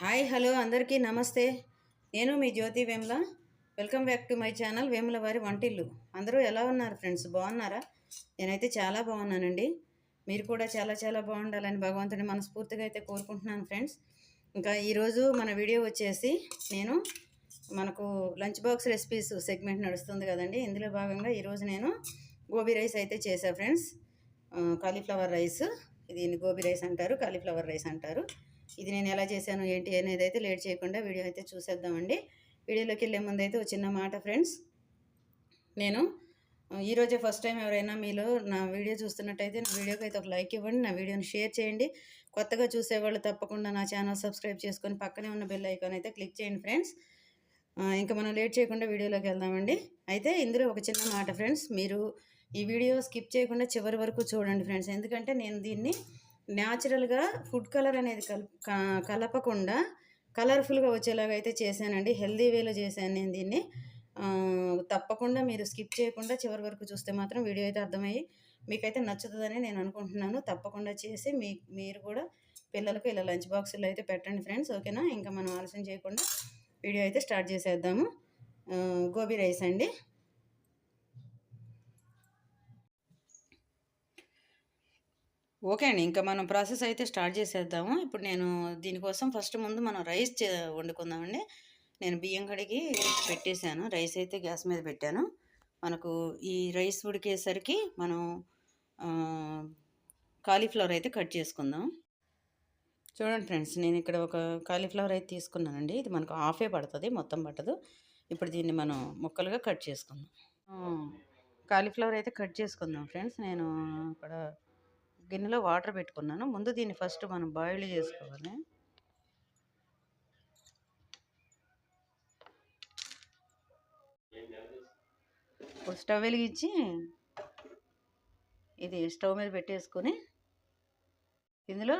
Hi hello అందరికీ నమస్తే. నేను మీ Jyothi Vemula. Welcome back to my channel Vemula వారి వంటిల్లు. అందరూ ఎలా ఉన్నారు ఫ్రెండ్స్? బాగున్నారా? నేనైతే చాలా బాగున్నానండి. మీరు కూడా చాలా చాలా బాగుండాలని భగవంతుని మనస్ఫూర్తిగా అయితే కోరుకుంటున్నాను ఫ్రెండ్స్. ఇంకా ఈరోజు మన వీడియో వచ్చేసి నేను మనకు లంచ్ బాక్స్ రెసిపీస్ సెగ్మెంట్ నడుస్తుంది కదండి. ఇందులో భాగంగా ఈరోజు నేను గోబీ రైస్ అయితే చేశాను ఫ్రెండ్స్. Cauliflower rice. దీన్ని గోబీ రైస్ అంటారు కాలీఫ్లవర్ రైస్ అంటారు. ఇది నేను ఎలా చేశాను ఏంటి అనేది అయితే లేట్ చేయకుండా వీడియో అయితే చూసేద్దామండి. వీడియోలోకి వెళ్ళే ముందు అయితే ఒక చిన్న మాట ఫ్రెండ్స్. నేను ఈరోజే ఫస్ట్ టైం ఎవరైనా మీలో నా వీడియో చూస్తున్నట్టయితే నా వీడియోకి అయితే ఒక లైక్ ఇవ్వండి నా వీడియోని షేర్ చేయండి. కొత్తగా చూసేవాళ్ళు తప్పకుండా నా ఛానల్ సబ్స్క్రైబ్ చేసుకొని పక్కనే ఉన్న బెల్ ఐకాన్ అయితే క్లిక్ చేయండి ఫ్రెండ్స్. ఇంకా మనం లేట్ చేయకుండా వీడియోలోకి వెళ్దామండి. అయితే ఇందులో ఒక చిన్న మాట ఫ్రెండ్స్ మీరు ఈ వీడియో స్కిప్ చేయకుండా చివరి వరకు చూడండి ఫ్రెండ్స్. ఎందుకంటే నేను దీన్ని న్యాచురల్గా ఫుడ్ కలర్ అనేది కల్ కలపకుండా కలర్ఫుల్గా వచ్చేలాగా అయితే చేశానండి. హెల్దీ వేలో చేశాను నేను దీన్ని. తప్పకుండా మీరు స్కిప్ చేయకుండా చివరి వరకు చూస్తే మాత్రం వీడియో అయితే అర్థమయ్యి మీకైతే నచ్చుతుందని నేను అనుకుంటున్నాను. తప్పకుండా చేసి మీ మీరు కూడా పిల్లలకు ఇలా లంచ్ బాక్సులు అయితే పెట్టండి ఫ్రెండ్స్. ఓకేనా? ఇంకా మనం ఆలస్యం చేయకుండా వీడియో అయితే స్టార్ట్ చేసేద్దాము. గోబీ రైస్ అండి. ఓకే అండి. ఇంకా మనం ప్రాసెస్ అయితే స్టార్ట్ చేసేద్దాము. ఇప్పుడు నేను దీనికోసం ఫస్ట్ ముందు మనం రైస్ చే వండుకుందామండి. నేను బియ్యం కడిగి పెట్టేశాను. రైస్ అయితే గ్యాస్ మీద పెట్టాను. మనకు ఈ రైస్ ఉడికేసరికి మనం కాలీఫ్లవర్ అయితే కట్ చేసుకుందాం. చూడండి ఫ్రెండ్స్ నేను ఇక్కడ ఒక కాలీఫ్లవర్ అయితే తీసుకున్నానండి. ఇది మనకు హాఫే పడుతుంది మొత్తం పట్టదు. ఇప్పుడు దీన్ని మనం ముక్కలుగా కట్ చేసుకుందాం. కాలీఫ్లవర్ అయితే కట్ చేసుకుందాం ఫ్రెండ్స్. నేను ఇక్కడ గిన్నెలో వాటర్ పెట్టుకున్నాను. ముందు దీన్ని ఫస్ట్ మనం బాయిల్ చేసుకోవాలి. ఇప్పుడు స్టవ్ వెలిగించి ఇది స్టవ్ మీద పెట్టేసుకొని ఇందులో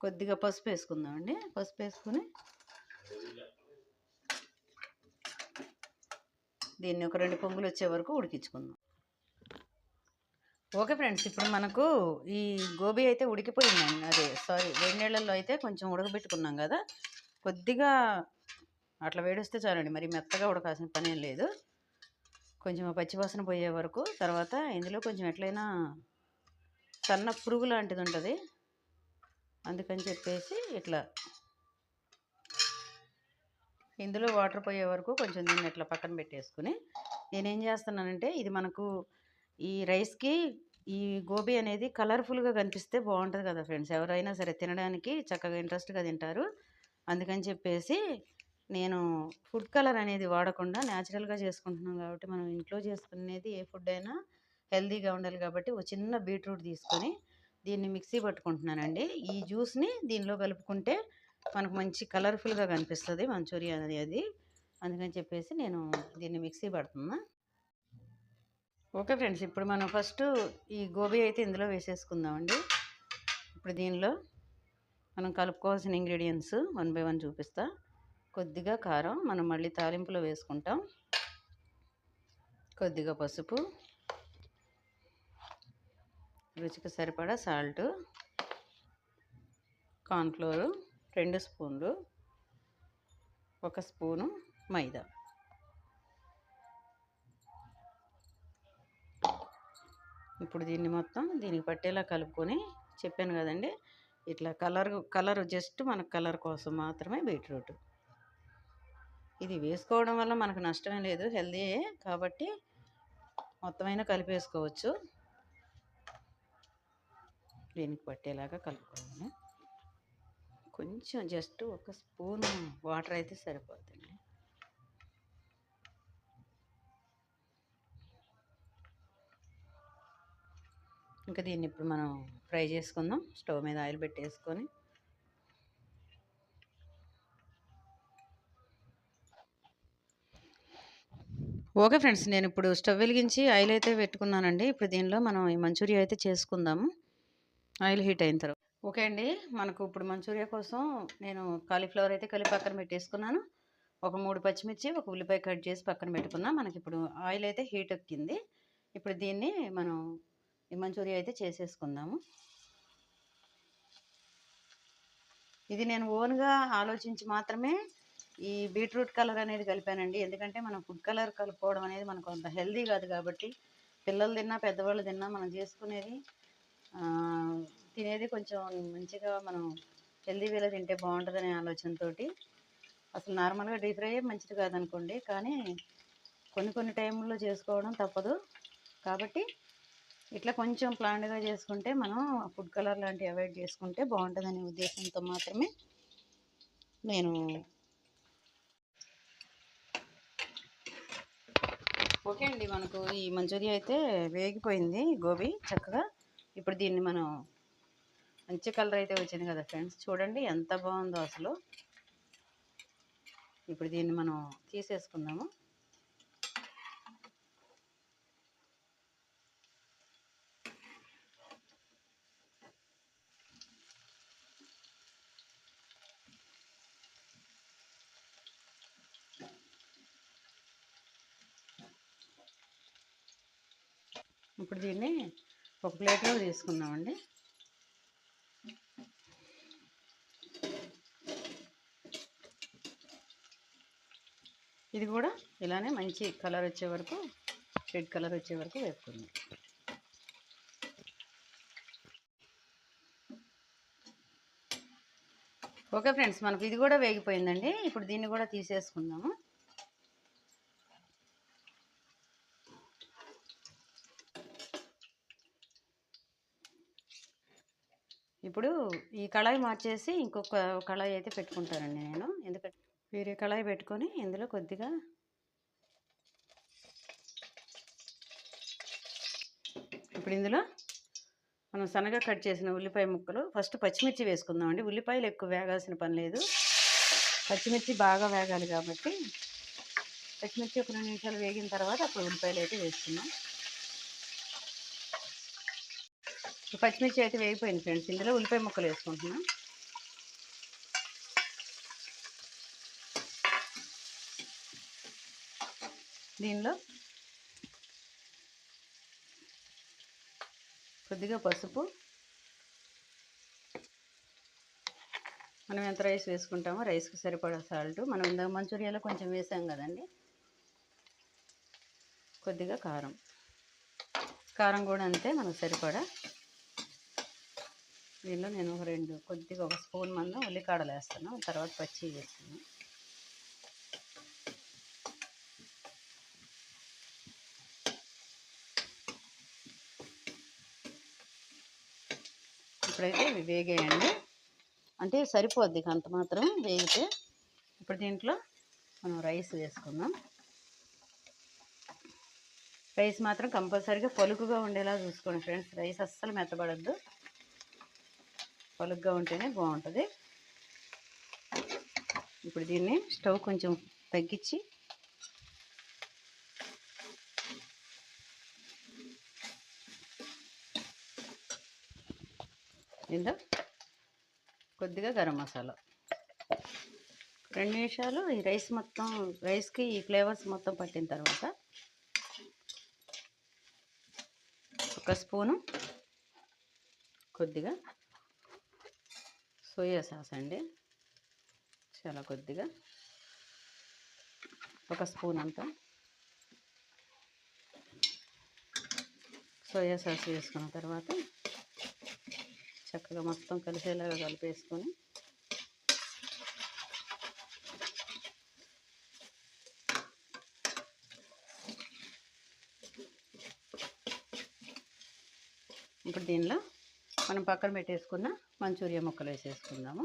కొద్దిగా పసుపు వేసుకుందామండి. పసుపు వేసుకొని దీన్ని ఒక రెండు పొంగులు వచ్చే వరకు ఉడికించుకుందాం. ఓకే ఫ్రెండ్స్ ఇప్పుడు మనకు ఈ గోబీ అయితే ఉడికిపోయిందండి. అదే సారీ వేడి నీళ్ళల్లో అయితే కొంచెం ఉడకబెట్టుకున్నాం కదా. కొద్దిగా అట్లా వేడిస్తే చాలండి. మరి మెత్తగా ఉడకాల్సిన పని ఏం లేదు. కొంచెం పచ్చివాసన పోయే వరకు తర్వాత ఇందులో కొంచెం ఎట్లయినా సన్న పురుగు లాంటిది ఉంటుంది. అందుకని చెప్పేసి ఇట్లా ఇందులో వాటర్ పోయే వరకు కొంచెం దీన్ని ఇట్లా పక్కన పెట్టేసుకుని నేనేం చేస్తున్నానంటే ఇది మనకు ఈ రైస్కి ఈ గోబీ అనేది కలర్ఫుల్గా కనిపిస్తే బాగుంటుంది కదా ఫ్రెండ్స్. ఎవరైనా సరే తినడానికి చక్కగా ఇంట్రెస్ట్గా తింటారు. అందుకని చెప్పేసి నేను ఫుడ్ కలర్ అనేది వాడకుండా న్యాచురల్గా చేసుకుంటున్నాం కాబట్టి మనం ఇంట్లో చేసుకునేది ఏ ఫుడ్ అయినా హెల్తీగా ఉండాలి కాబట్టి ఒక చిన్న బీట్రూట్ తీసుకొని దీన్ని మిక్సీ పట్టుకుంటున్నానండి. ఈ జ్యూస్ని దీనిలో కలుపుకుంటే మనకు మంచి కలర్ఫుల్గా కనిపిస్తుంది మంచూరియా అనేది. అది అందుకని చెప్పేసి నేను దీన్ని మిక్సీ పడుతున్నా. ఓకే ఫ్రెండ్స్ ఇప్పుడు మనం ఫస్ట్ ఈ గోబీ అయితే ఇందులో వేసేసుకుందామండి. ఇప్పుడు దీనిలో మనం కలుపుకోవాల్సిన ఇంగ్రీడియంట్స్ వన్ బై వన్ చూపిస్తా. కొద్దిగా కారం మనం మళ్ళీ తాలింపులో వేసుకుంటాం. కొద్దిగా పసుపు రుచికి సరిపడా సాల్ట్ కార్న్ఫ్లోరు రెండు స్పూన్లు ఒక స్పూను మైదా. ఇప్పుడు దీన్ని మొత్తం దీనికి పట్టేలా కలుపుకొని చెప్పాను కదండి. ఇట్లా కలర్ కలర్ జస్ట్ మనకు కలర్ కోసం మాత్రమే బీట్రూట్. ఇది వేసుకోవడం వల్ల మనకు నష్టమే లేదు హెల్దీయే కాబట్టి మొత్తమైనా కలిపేసుకోవచ్చు. దీనికి పట్టేలాగా కలుపుకోవాలి. కొంచెం జస్ట్ ఒక స్పూన్ వాటర్ అయితే సరిపోతుంది ఇంకా దీన్ని ఇప్పుడు మనం ఫ్రై చేసుకుందాం. స్టవ్ మీద ఆయిల్ పెట్టేసుకొని. ఓకే ఫ్రెండ్స్ నేను ఇప్పుడు స్టవ్ వెలిగించి ఆయిల్ అయితే పెట్టుకున్నానండి. ఇప్పుడు దీనిలో మనం ఈ మంచూరియా అయితే చేసుకుందాము. ఆయిల్ హీట్ అయిన తర్వాత. ఓకే అండి మనకు ఇప్పుడు మంచూరియా కోసం నేను కాలీఫ్లవర్ అయితే కలిపి పక్కన పెట్టేసుకున్నాను. ఒక మూడు పచ్చిమిర్చి ఒక ఉల్లిపాయ కట్ చేసి పక్కన పెట్టుకున్నా మనకి ఇప్పుడు ఆయిల్ అయితే హీట్ ఎక్కింది. ఇప్పుడు దీన్ని మనం ఈ మంచూరియా అయితే చేసేసుకుందాము. ఇది నేను ఓన్గా ఆలోచించి మాత్రమే ఈ బీట్రూట్ కలర్ అనేది కలిపానండి. ఎందుకంటే మనం ఫుడ్ కలర్ కలుపుకోవడం అనేది మనకు అంత హెల్దీ కాదు కాబట్టి పిల్లలు తిన్నా పెద్దవాళ్ళు తిన్నా మనం చేసుకునేది తినేది కొంచెం మంచిగా మనం హెల్దీ వేలో తింటే బాగుంటుందనే ఆలోచనతో అసలు నార్మల్గా డీప్ ఫ్రై మంచిది కాదనుకోండి. కానీ కొన్ని కొన్ని టైంలో చేసుకోవడం తప్పదు. కాబట్టి ఇట్లా కొంచెం ప్లాంట్గా చేసుకుంటే మనం ఫుడ్ కలర్ లాంటివి అవాయిడ్ చేసుకుంటే బాగుంటుందనే ఉద్దేశంతో మాత్రమే నేను ఓకే అండి మనకు ఈ మంచూరియా అయితే వేగిపోయింది గోబీ చక్కగా. ఇప్పుడు దీన్ని మనం మంచి కలర్ అయితే వచ్చింది కదా ఫ్రెండ్స్ చూడండి ఎంత బాగుందో అసలు. ఇప్పుడు దీన్ని మనం తీసేసుకుందాము. ఇప్పుడు దీన్ని ఒక ప్లేట్లో తీసుకుందామండి. ఇది కూడా ఇలానే మంచి కలర్ వచ్చే వరకు రెడ్ కలర్ వచ్చే వరకు వేపుకుందాం. ఓకే ఫ్రెండ్స్ మనకు ఇది కూడా వేగిపోయిందండి. ఇప్పుడు దీన్ని కూడా తీసేసుకుందాము. ఇప్పుడు ఈ కళాయి మార్చేసి ఇంకొక కళాయి అయితే పెట్టుకుంటానండి నేను. ఎందుకంటే వేరే కళాయి పెట్టుకొని ఇందులో కొద్దిగా ఇప్పుడు ఇందులో మనం సన్నగా కట్ చేసిన ఉల్లిపాయ ముక్కలు ఫస్ట్ పచ్చిమిర్చి వేసుకుందామండి. ఉల్లిపాయలు ఎక్కువ వేగాల్సిన పని లేదు. పచ్చిమిర్చి బాగా వేగాలి కాబట్టి పచ్చిమిర్చి ఒక రెండు నిమిషాలు వేగిన తర్వాత అప్పుడు ఉల్లిపాయలు అయితే వేసుకున్నాం పచ్చిమిర్చి అయితే వేగిపోయింది ఫ్రెండ్స్. ఇందులో ఉల్లిపాయ ముక్కలు వేసుకుంటున్నాం. దీనిలో కొద్దిగా పసుపు. మనం ఎంత రైస్ వేసుకుంటామో రైస్కి సరిపడా సాల్ట్. మనం ఇందాక మంచూరియాలో కొంచెం వేసాం కదండి. కొద్దిగా కారం. కారం కూడా అంతే మనకు సరిపడా దీనిలో నేను ఒక రెండు కొద్దిగా ఒక స్పూన్ మందం ఉల్లికాడలు వేస్తాను తర్వాత పచ్చి వేస్తాను. ఇప్పుడైతే ఇవి వేగేయండి. అంటే సరిపోద్ది అంత మాత్రం వేగితే. ఇప్పుడు దీంట్లో మనం రైస్ వేసుకుందాం. రైస్ మాత్రం కంపల్సరీగా పలుకుగా ఉండేలా చూసుకోండి ఫ్రెండ్స్. రైస్ అస్సలు మెత్తబడద్దు. పలుగ్గా ఉంటేనే బాగుంటుంది. ఇప్పుడు దీన్ని స్టవ్ కొంచెం తగ్గించి ఇందా కొద్దిగా గరం మసాలా. రెండు నిమిషాలు ఈ రైస్ మొత్తం రైస్కి ఈ ఫ్లేవర్స్ మొత్తం పట్టిన తర్వాత ఒక స్పూను కొద్దిగా సోయా సాస్ అండి. చాలా కొద్దిగా. ఒక స్పూన్ అంతా. సోయా సాస్ వేసుకున్న తర్వాత చక్కగా మొత్తం కలిసేలాగా కలిపేసుకొని ఇప్పుడు దీనిలో మనం పక్కన పెట్టేసుకున్న మంచూరియా ముక్కలు వేసేసుకుందాము.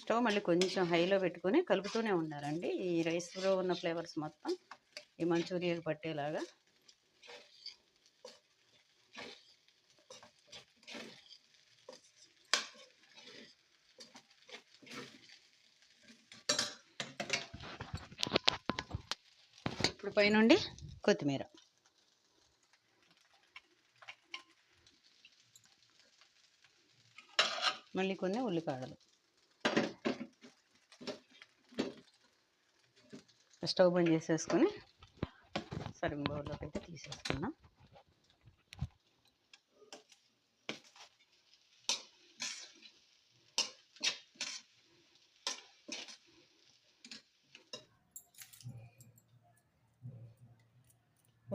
స్టవ్ మళ్ళీ కొంచెం హైలో పెట్టుకొని కలుపుతూనే ఉండాలండి. ఈ రైస్లో ఉన్న ఫ్లేవర్స్ మొత్తం ఈ మంచూరియాకి పట్టేలాగా పైనుండి కొత్తిమీర. మళ్ళీ కొన్ని ఉల్లికాడలు స్టవ్ బంద్ చేసేసుకొని సర్వింగ్ బౌల్లోకి అయితే తీసేసుకున్నాం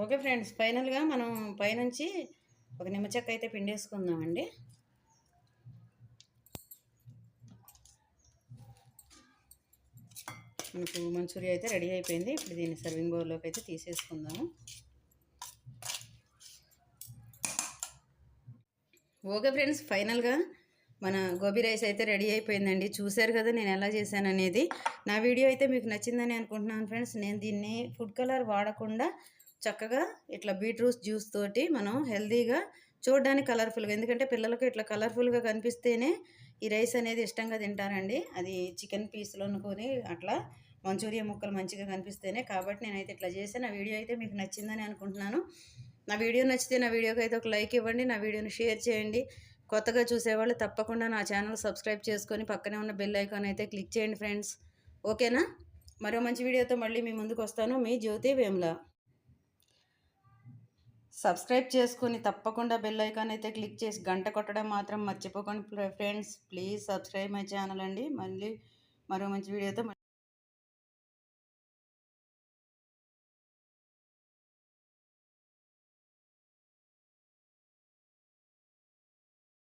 ఓకే ఫ్రెండ్స్ ఫైనల్గా మనం పైనుంచి ఒక నిమ్మచెక్క అయితే పిండేసుకుందామండి. మనకు మంచూరియా అయితే రెడీ అయిపోయింది. ఇప్పుడు దీన్ని సర్వింగ్ బౌల్లోకి అయితే తీసేసుకుందాము. ఓకే ఫ్రెండ్స్ ఫైనల్గా మన గోబీ రైస్ అయితే రెడీ అయిపోయిందండి. చూశారు కదా నేను ఎలా చేశాను అనేది నా వీడియో అయితే మీకు నచ్చిందని అనుకుంటున్నాను ఫ్రెండ్స్. నేను దీన్ని ఫుడ్ కలర్ వాడకుండా చక్కగా ఇట్లా బీట్రూట్ జ్యూస్ తోటి మనం హెల్తీగా చూడడానికి కలర్ఫుల్గా ఎందుకంటే పిల్లలకు ఇట్లా కలర్ఫుల్గా కనిపిస్తేనే ఈ రైస్ అనేది ఇష్టంగా తింటారండి. అది చికెన్ పీస్లో అనుకొని అట్లా మంచూరియా ముక్కలు మంచిగా కనిపిస్తేనే. కాబట్టి నేనైతే ఇట్లా చేసి నా వీడియో అయితే మీకు నచ్చిందని అనుకుంటున్నాను. నా వీడియో నచ్చితే నా వీడియోకి అయితే ఒక లైక్ ఇవ్వండి. నా వీడియోని షేర్ చేయండి. కొత్తగా చూసేవాళ్ళు తప్పకుండా నా ఛానల్ సబ్స్క్రైబ్ చేసుకొని పక్కనే ఉన్న బెల్ ఐకాన్ అయితే క్లిక్ చేయండి ఫ్రెండ్స్. ఓకేనా? మరో మంచి వీడియోతో మళ్ళీ మీ ముందుకు వస్తాను. మీ జ్యోతి వేమ్లా. సబ్స్క్రైబ్ చేసుకొని తప్పకుండా బెల్ ఐకాన్ అయితే క్లిక్ చేసి గంట కొట్టడం మాత్రం మర్చిపోకండి. Friends please subscribe my channel అండి. మళ్ళీ మరో మంచి వీడియోతో